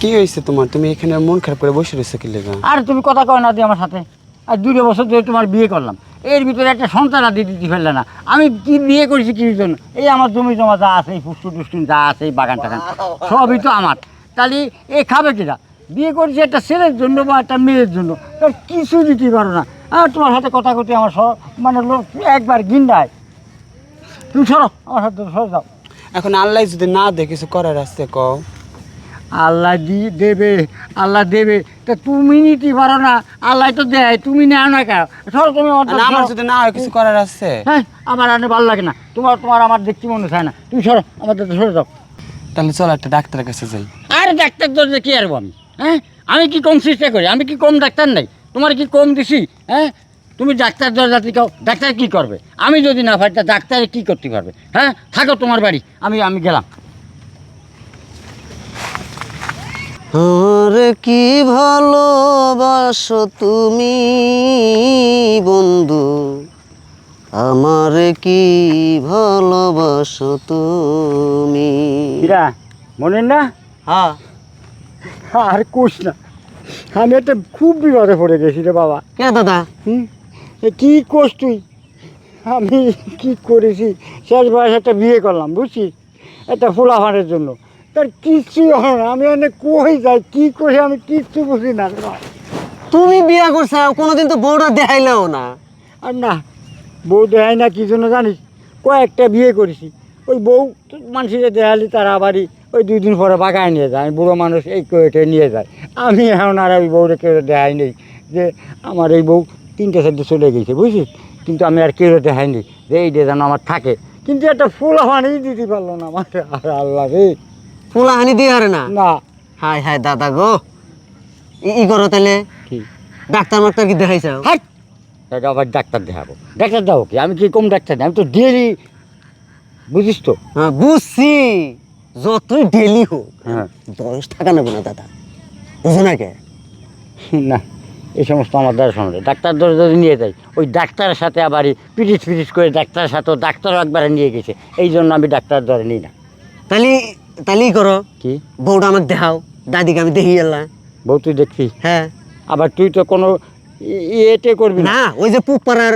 কি হয়েছে তোমার? তুমি এখানে মন খারাপ করে বসে রয়েছো কি লেগা? আর তুমি কথা কয় না দিয়ে আমার সাথে। আর দুটো বছর ধরে তোমার বিয়ে করলাম। এর ভিতরে একটা সন্তান আদি দিতে ফেললে না। আমি কি বিয়ে করেছি কি জন্য এই আমার জমি জমা যা আছে এই ফুসটু টুসটুন যা আছে এই বাগান টাগান সবই তো আমার। তাহলে এ খাবে কিনা বিয়ে করেছি একটা ছেলের জন্য বা একটা মেয়ের জন্য। তার কিছু দিতে পারো না? আর তোমার সাথে কথা করতে আমার সব মানে লোক একবার গিন্ডায়। তুমি সরো আমার সাথে সরে যাও। এখন আল্লাহ যদি না দে কিছু করার আছে কও? আল্লাহ দি দেবে আল্লাহ দেবে। তা তুমি নিতে পারো না আল্লাহ তো দেয় তুমি নেও না কেন? সরো তুমি আমার যদি না হয় কিছু করার আছে? হ্যাঁ আমার আনে ভালো লাগে না। তোমার তোমার আমার দেখতে মনে হয় না। তুমি সরো আমার তো সরে যাও। তাহলে চলো একটা ডাক্তারের কাছে যাই। আরে ডাক্তার দরজা কি আরবো আমি হ্যাঁ আমি কি কম চেষ্টা করি? আমি কি কম ডাক্তার নাই? তোমার কি কম দিছি? হ্যাঁ তুমি ডাক্তার দরজাতে কাও ডাক্তার কি করবে? আমি যদি না পারি তা ডাক্তারে কি করতে পারবে? হ্যাঁ থাকো তোমার বাড়ি। আমি আমি গেলাম। আর কি ভালোবাসো তুমি বন্ধু? আমার কি ভালোবাসো তুমি? মনে না? হ্যাঁ। আর কোষ না। আমি একটা খুব বিপদে পড়ে গেছি রে বাবা। কে দাদা? হুম? কী কোষ তুই? আমি কি করেছি? শেষ বয়স একটা বিয়ে করলাম বুঝছিস? একটা ফুলাফানের জন্য। তার কিচ্ছু হয় না। আমি অনেক কই যাই? কী করে আমি কিচ্ছু বুঝি না তুমি বিয়া করছ কোনোদিন তো বউটা দেখাইলেও না। আর না বউ দেয় না কি জন্য জানিস? কয়েকটা বিয়ে করেছি। ওই বউ মানুষের দেখালি তারা আবারই ওই দুই দিন পরে বাগায় নিয়ে যায়। বুড়ো মানুষ এই কয়েটে নিয়ে যায়। আমি এখন আর ওই বউরে কেউ দেখাই নেই যে আমার এই বউ তিনটে চারটে চলে গেছে বুঝছিস কিন্তু আমি আর কেউ দেখাই নেই। যে এই যে যেন আমার থাকে। কিন্তু একটা ফুল হানি দিতে পারল না আমার আর আল্লাহ রে। ফুলা হানি দিয়ে হারে না? না। হাই হাই দাদা গো। ই- করো তাহলে কি? ডাক্তার মাক্তার কি দেখাইছো? হাট! এটা আবার ডাক্তার দেখাবো। ডাক্তার দেখাবো কি? আমি কি কম ডাক্তার না? আমি তো ডেলি বুঝিস তো? হ্যাঁ বুঝছি। যতই ডেলি হোক হ্যাঁ। বয়স থাকা নেব না দাদা। বুঝো না কে? না এই সমস্ত আমার দ্বারা সম্ভব। ডাক্তার ধরে যদি নিয়ে যায় ওই ডাক্তারের সাথে আবার পিটিস পিটিস করে ডাক্তারের সাথেও ডাক্তারও একবারে নিয়ে গেছে। এই জন্য আমি ডাক্তার ধরে নিই না। তাহলে তাহলে ই করো। কি? বউটা আমাকে দেখাও। দাদিকে আমি দেখি এলাম বউ তুই দেখবি? হ্যাঁ। আবার তুই তো কোনো এতে করবি না? ওই যে পুপ পাড়ার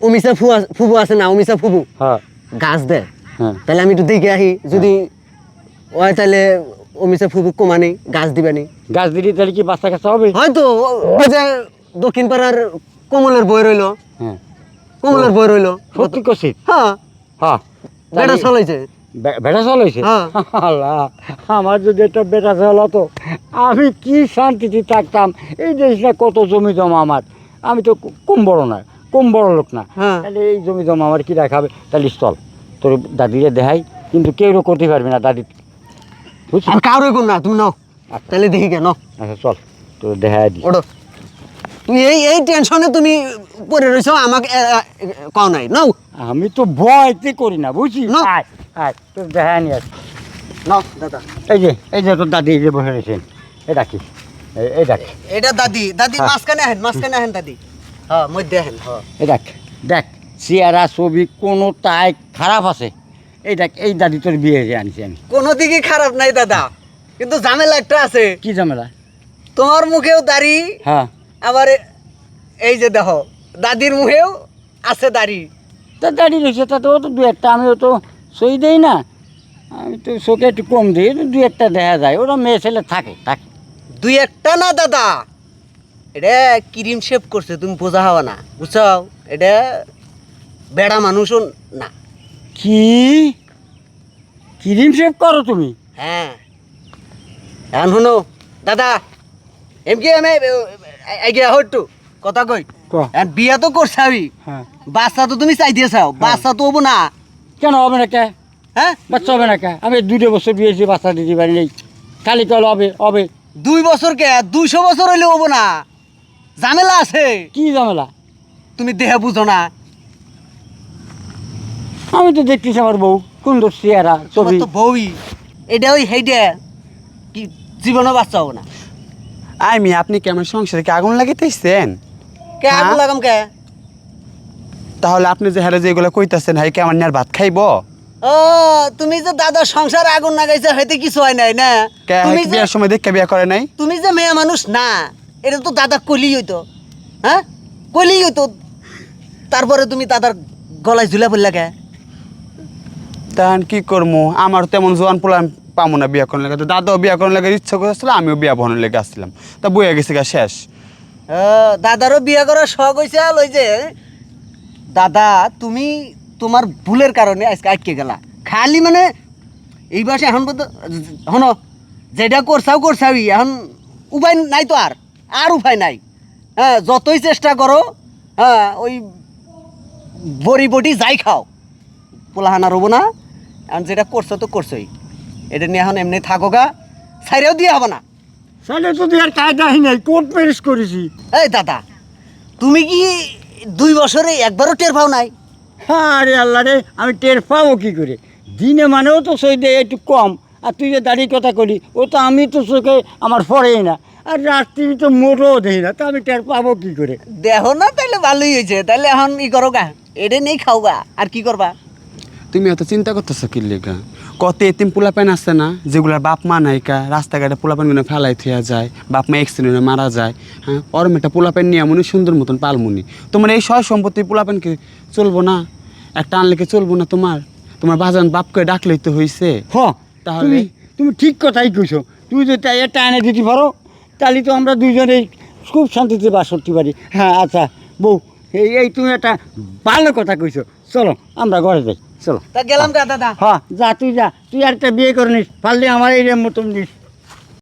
অমিশা ফুয়া ফুবু আছে না অমিশা ফুবু? হ্যাঁ। গাছ দে। হ্যাঁ। তাহলে আমি একটু দেখে আহি যদি ওই তাহলে অমিশা ফুবু কমানি গাছ দিবানি গাছ দিলি তাহলে কি বাচ্চা কাচ্চা হবে? হয়তো ওই যে দক্ষিণ পাড়ার কমলের বই রইল। হ্যাঁ। কমলের বই রইল। সত্যি কষিত হ্যাঁ। হ্যাঁ। বেটা চলাইছে। বেটা চল হয়েছে হ্যাঁ। আল্লাহ আমার যদি একটা বেটা চল হতো আমি কি শান্তিতে থাকতাম? এই দেশ না কত জমি জমা আমার। আমি তো কম বড় না কম বড় লোক না। হ্যাঁ। তাহলে এই জমি জমা আমার কি রাখাবে তাহলে চল তোর দাদিরে দেখাই কিন্তু কেউ করতে পারবে না দাদি। বুঝছিস? আর কারও না তুমি নাও। তাহলে দেখি কেন আচ্ছা চল তোর দেখাই দি ওটো তুমি এই এই টেনশনে তুমি পড়ে রয়েছো আমাকে কও নাই নাও। আমি তো ভয়তে করি না না। আয় আয় তোর দেখাই নিয়ে আস নাও দাদা এই যে এই যে তোর দাদি এই যে বসে রয়েছেন এই ডাকি এই- এই ডাকি। এটা দাদি দাদি হ্যাঁ। মাঝখানে আহেন মাঝখানে আহেন দাদি। হ্যাঁ মধ্যে আহেন হ্যাঁ। এই দেখ দেখ চেহারা ছবি কোনো তাই খারাপ আছে। এই দেখ এই দাদি তোর বিয়ে হয়ে আনছি আমি। কোনো দিকে খারাপ নাই দাদা। কিন্তু ঝামেলা একটা আছে। কি ঝামেলা? তোমার মুখেও দাড়ি হ্যাঁ। আবার এ- এই যে দেখো দাদির মুখেও আছে দাড়ি। তা দাড়ি রয়েছে তা তো দু একটা আমিও তো সই দেই না। আমি তো চোখে একটু কম দিই দু একটা দেখা যায় ওরা মেয়ে ছেলে থাকে থাকে। দুই একটা না দাদা? এটা ক্রিম শেভ করছে তুমি বোঝা হওয়া না বুঝছ এটা বেড়া মানুষও না। কি? ক্রিম শেভ করো তুমি? হ্যাঁ। এখন শুনো দাদা এমকি আমি আগে হট্টু কথা কই? ক? এখন বিয়া তো করছাবি হ্যাঁ। বাচ্চা তো তুমি চাই দিয়েছাও বাচ্চা তো হব না। কেন হবে না কে? হ্যাঁ? বাচ্চা হবে না কে? আমি দুটো বছর বিয়েছি বাচ্চা দিতে পারি নেই। কল হবে হবে। দুই বছর কে? দুইশো বছর হইলে হব না। ঝামেলা আছে। কি ঝামেলা? তুমি দেহে বুঝো না। আমি তো দেখতেছি আমার বউ সুন্দর চেহারা ছবি। তো বউই। এটা ওই হেইডে কি জীবনও বাচ্চা হব না। আমি আপনি কেমন সংসারে কি আগুন লাগাইতেছেন কে হ্যাঁ? আগুন লাগাম কে? তাহলে আপনি যে হারে যেগুলো কইতাছেন হাই কেমন আর ভাত খাইব? ও তুমি যে দাদা সংসার আগুন লাগাইছে হয়তো কিছু হয় নাই না? তুমি যে বিয়ার সময় দেখে বিয়া করে নাই? তুমি যে মেয়ে মানুষ না। এটা তো দাদা কলি হইতো হ্যাঁ? কলি হইতো তারপরে তুমি দাদার গলায় ঝুলে পড়লে কে? তাহলে কি করব আমার তেমন জোয়ান পোলা পাবো না বিয়া করার লেগে। তো দাদাও বিয়া করার লেগে ইচ্ছা করেছিল আমিও বিয়া বহনের লেগে আসছিলাম। তা বইয়া গেছে গা শেষ। দাদারও বিয়ে করার শখ হয়েছে ওই যে, দাদা, তুমি তোমার ভুলের কারণে আজকে আটকে গেলা। খালি মানে এই বয়সে এখন হন, যেটা করছাও করছাওই, এখন উপায় নাই তো আর আর উপায় নাই। হ্যাঁ যতই চেষ্টা করো হ্যাঁ ওই বড়ি বটি যাই খাও। পোলাহানা রবো না, এখন যেটা করছ তো করছোই। এটা নিয়ে এখন এমনি থাকো গা। সাইরেও দিয়ে হবে না। তাহলে তো আর কায়দাই নাই কোর্ট প্যারিস করেছি। এই দাদা তুমি কি দুই বছরে একবারও টের পাও নাই? হ্যাঁ আরে আল্লাহ রে আমি টের পাবো কী করে? দিনে মানেও তো সই দেয় একটু কম আর তুই যে দাঁড়িয়ে কথা করি ও তো আমি তো চোখে আমার পড়েই না। আর রাত্রি তো মোটেও দেই না তো আমি টের পাবো কী করে? দেহ না তাহলে ভালোই হয়েছে। তাইলে এখন ই করো গা এটা নেই খাও গা আর কি করবা? তুমি এত চিন্তা করতেছো কি লেগা? কত এতিম পোলাপান আছে না যেগুলার বাপ মা নাইকা রাস্তাঘাটে পোলাপানগুলো ফেলাই থিয়া যায় বাপ মা এক্সিডেন্টে মারা যায় হ্যাঁ? ওরম একটা পোলাপান নিয়ে এমনই সুন্দর মতন পালমুনি। তোমার এই সয় সম্পত্তি পোলাপানকে চলবো না? একটা আনলেকে চলবো না তোমার? তোমার বাজান বাপকে ডাকলেই তো হয়েছে হ তাহলে? তুমি ঠিক কথাই কইছো। তুমি যদি তাই একটা এনে দিতে পারো তাহলে তো আমরা দুইজনেই খুব শান্তিতে বাস করতে পারি হ্যাঁ আচ্ছা বউ এই এই তুমি একটা ভালো কথা কইছো। চলো আমরা ঘরে যাই চলো। তা গেলাম গা দাদা? হ্যাঁ। যা তুই যা তুই আর একটা বিয়ে করে নিস পারলে আমার এই মতন নিস